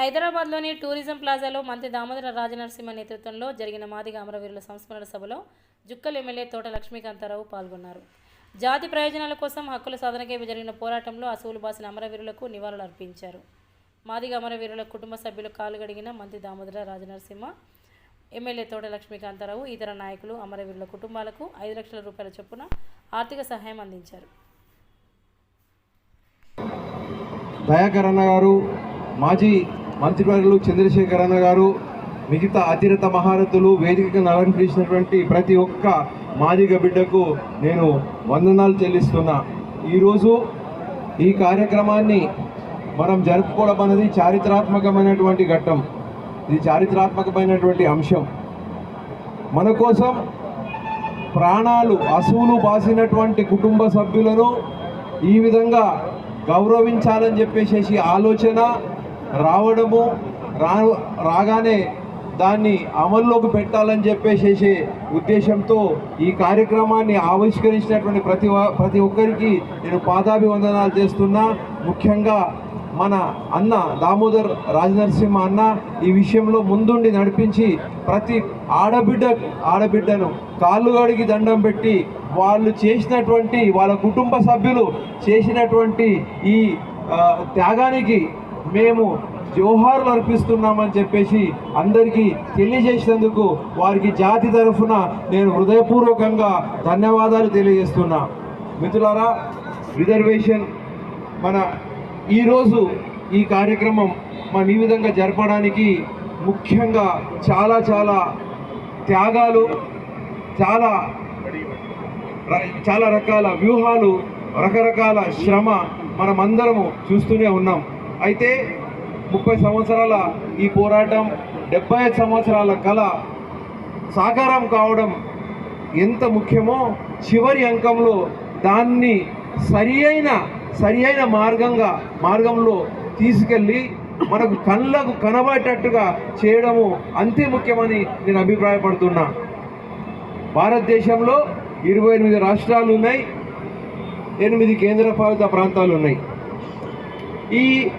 హైదరాబాద్లోని టూరిజం ప్లాజాలో మంత్రి దామోదర రాజనరసింహ నేతృత్వంలో జరిగిన మాదిగ అమరవీరుల సంస్మరణ సభలో జుక్కల్ ఎమ్మెల్యే తోట లక్ష్మీకాంతారావు పాల్గొన్నారు. జాతి ప్రయోజనాల కోసం హక్కుల సాధనకై జరిగిన పోరాటంలో అసువులు బాసిన అమరవీరులకు నివాళులు అర్పించారు. మాదిగ అమరవీరుల కుటుంబ సభ్యులు కాలుగడిగిన మంత్రి దామోదర రాజనరసింహ ఎమ్మెల్యే తోట లక్ష్మీకాంతారావు ఇతర నాయకులు అమరవీరుల కుటుంబాలకు ఐదు లక్షల రూపాయల చొప్పున ఆర్థిక సహాయం అందించారు. దయాకరణ గారు మాజీ మంత్రివర్యులు చంద్రశేఖర్ అన్న గారు మిగతా అతిరత మహారథులు వేదికను అలంకరించినటువంటి ప్రతి ఒక్క మాదిగ బిడ్డకు నేను వందనాలు చెల్లిస్తున్నా. ఈరోజు ఈ కార్యక్రమాన్ని మనం జరుపుకోవడం అనేది చారిత్రాత్మకమైనటువంటి ఘట్టం. ఇది చారిత్రాత్మకమైనటువంటి అంశం. మన కోసం ప్రాణాలు అసువులు బాసినటువంటి కుటుంబ సభ్యులను ఈ విధంగా గౌరవించాలని చెప్పేసేసి ఆలోచన రావడము రా రాగానే దాన్ని అమల్లోకి పెట్టాలని చెప్పేసి ఉద్దేశంతో ఈ కార్యక్రమాన్ని ఆవిష్కరించినటువంటి ప్రతి ప్రతి ఒక్కరికి నేను పాదాభివందనాలు చేస్తున్నా. ముఖ్యంగా మన అన్న దామోదర్ రాజనరసింహ అన్న ఈ విషయంలో ముందుండి నడిపించి ప్రతి ఆడబిడ్డ ఆడబిడ్డను కాళ్ళు గడిగి దండం పెట్టి వాళ్ళు చేసినటువంటి వాళ్ళ కుటుంబ సభ్యులు చేసినటువంటి ఈ త్యాగానికి మేము జోహార్లు అర్పిస్తున్నామని చెప్పేసి అందరికీ తెలియజేసినందుకు వారికి జాతి తరఫున నేను హృదయపూర్వకంగా ధన్యవాదాలు తెలియజేస్తున్నా. మిత్రులారా రిజర్వేషన్ మన ఈరోజు ఈ కార్యక్రమం మనం ఈ విధంగా జరపడానికి ముఖ్యంగా చాలా చాలా త్యాగాలు చాలా చాలా రకాల వ్యూహాలు రకరకాల శ్రమ మనమందరము చూస్తూనే ఉన్నాం. అయితే ముప్పై సంవత్సరాల ఈ పోరాటం డెబ్బై ఐదు సంవత్సరాల కళ సాకారం కావడం ఎంత ముఖ్యమో చివరి అంకంలో దాన్ని సరి అయిన సరి అయిన మార్గంగా మార్గంలో తీసుకెళ్ళి మనకు కళ్ళకు కనబడేటట్టుగా చేయడము అంతే ముఖ్యమని నేను అభిప్రాయపడుతున్నా. భారతదేశంలో ఇరవై ఎనిమిది రాష్ట్రాలు ఉన్నాయి ఎనిమిది కేంద్రపాలిత ప్రాంతాలు ఉన్నాయి. ఈ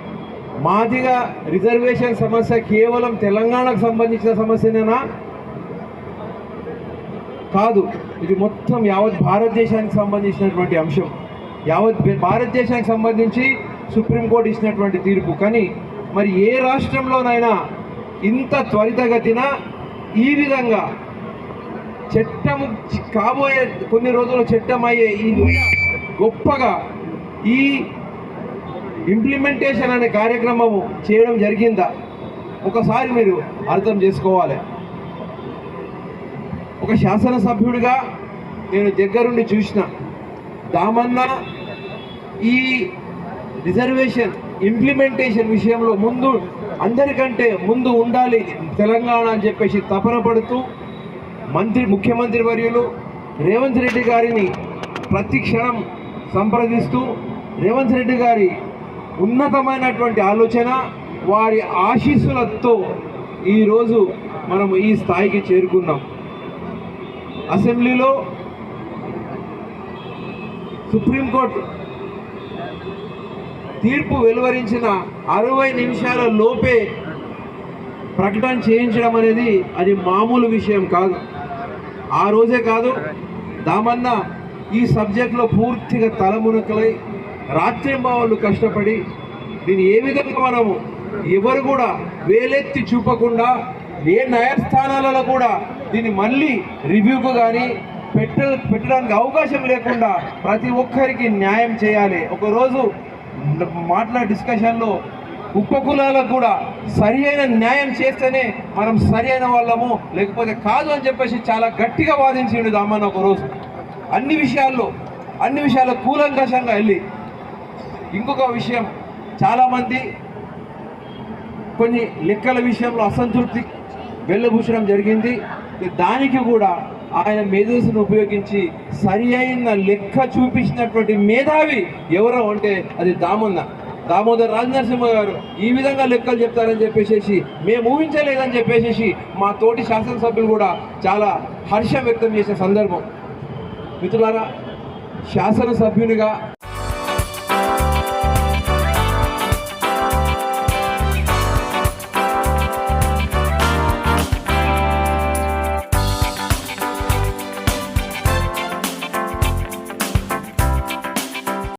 మాదిగా రిజర్వేషన్ సమస్య కేవలం తెలంగాణకు సంబంధించిన సమస్యనేనా? కాదు ఇది మొత్తం యావత్ భారతదేశానికి సంబంధించినటువంటి అంశం. యావత్ భారతదేశానికి సంబంధించి సుప్రీంకోర్టు ఇచ్చినటువంటి తీర్పు. కానీ మరి ఏ రాష్ట్రంలోనైనా ఇంత త్వరితగతిన ఈ విధంగా చట్టం కాబోయే కొన్ని రోజులు చట్టం అయ్యే ఈ గొప్పగా ఈ ఇంప్లిమెంటేషన్ అనే కార్యక్రమము చేయడం జరిగిందా? ఒకసారి మీరు అర్థం చేసుకోవాలి. ఒక శాసనసభ్యుడిగా నేను దగ్గరుండి చూసిన దామన్న ఈ రిజర్వేషన్ ఇంప్లిమెంటేషన్ విషయంలో ముందు అందరికంటే ముందు ఉండాలి తెలంగాణ అని చెప్పేసి తపన పడుతూ మంత్రి ముఖ్యమంత్రి వర్యులు రేవంత్ రెడ్డి గారిని ప్రతి క్షణం సంప్రదిస్తూ రేవంత్ రెడ్డి గారి ఉన్నతమైనటువంటి ఆలోచన వారి ఆశీస్సులతో ఈరోజు మనం ఈ స్థాయికి చేరుకున్నాం. అసెంబ్లీలో సుప్రీంకోర్టు తీర్పు వెలువరించిన అరవై నిమిషాల లోపే ప్రకటన చేయించడం అనేది అది మామూలు విషయం కాదు. ఆ రోజే కాదు దామన్న ఈ సబ్జెక్ట్లో పూర్తిగా తలమునకలై రాత్రింబావులు కష్టపడి దీన్ని ఏ విధంగా మనము ఎవరు కూడా వేలెత్తి చూపకుండా ఏ న్యాయస్థానాలలో కూడా దీన్ని మళ్ళీ రివ్యూకు కానీ పెట్ట పెట్టడానికి అవకాశం లేకుండా ప్రతి ఒక్కరికి న్యాయం చేయాలి. ఒకరోజు మాట్లాడే డిస్కషన్లో ఉపకులాలకు కూడా సరి అయిన న్యాయం చేస్తేనే మనం సరి అయిన వాళ్ళము లేకపోతే కాదు అని చెప్పేసి చాలా గట్టిగా వాదించిండు దామన్న ఒకరోజు. అన్ని విషయాల్లో అన్ని విషయాల్లో కూలంకషంగా వెళ్ళి ఇంకొక విషయం చాలామంది కొన్ని లెక్కల విషయంలో అసంతృప్తి వెళ్ళబూచడం జరిగింది. దానికి కూడా ఆయన మేధస్సును ఉపయోగించి సరి అయిన లెక్క చూపించినటువంటి మేధావి ఎవరో అంటే అది దామన్న దామోదర్ రాజనరసింహ గారు ఈ విధంగా లెక్కలు చెప్తారని చెప్పేసి మేము ఊహించలేదని చెప్పేసి మా తోటి శాసనసభ్యులు కూడా చాలా హర్షం వ్యక్తం చేసే సందర్భం. మిత్రులారా శాసనసభ్యునిగా